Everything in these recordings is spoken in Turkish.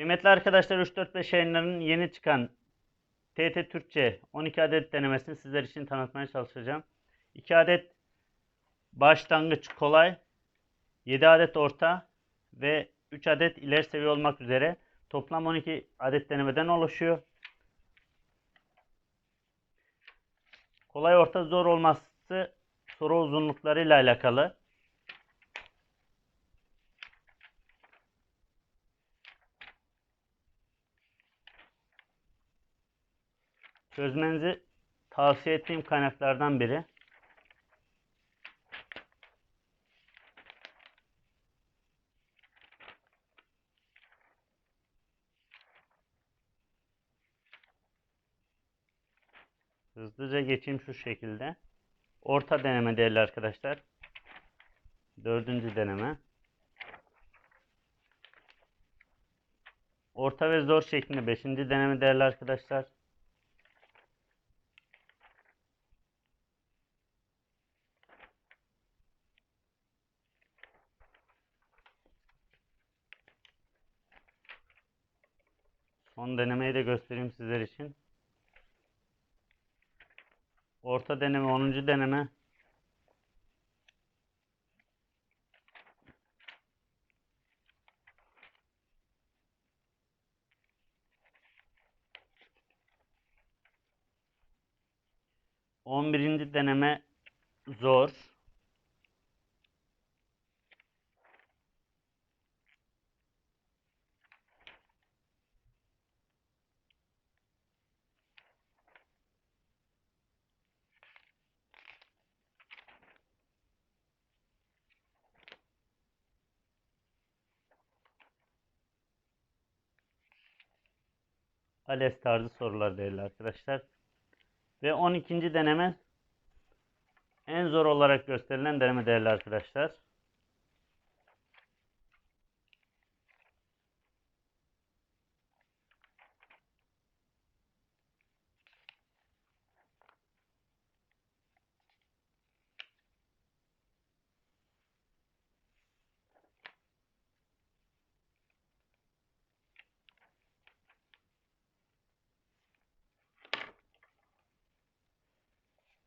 Kıymetli arkadaşlar 3-4-5 yayınlarının yeni çıkan TT Türkçe 12 adet denemesini sizler için tanıtmaya çalışacağım. 2 adet başlangıç kolay, 7 adet orta ve 3 adet ileri seviye olmak üzere toplam 12 adet denemeden oluşuyor. Kolay orta zor olması soru uzunluklarıyla alakalı. Çözmenizi tavsiye ettiğim kaynaklardan biri. Hızlıca geçeyim şu şekilde. Orta deneme değerli arkadaşlar. Dördüncü deneme. Orta ve zor şeklinde beşinci deneme değerli arkadaşlar. Son denemeyi de göstereyim sizler için. Orta deneme 10. deneme. On birinci deneme zor. ALES tarzı sorular değerli arkadaşlar. Ve 12. deneme en zor olarak gösterilen deneme değerli arkadaşlar.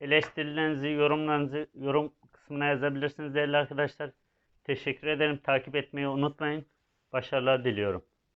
Eleştirilerinizi, yorumlarınızı yorum kısmına yazabilirsiniz değerli arkadaşlar. Teşekkür ederim. Takip etmeyi unutmayın. Başarılar diliyorum.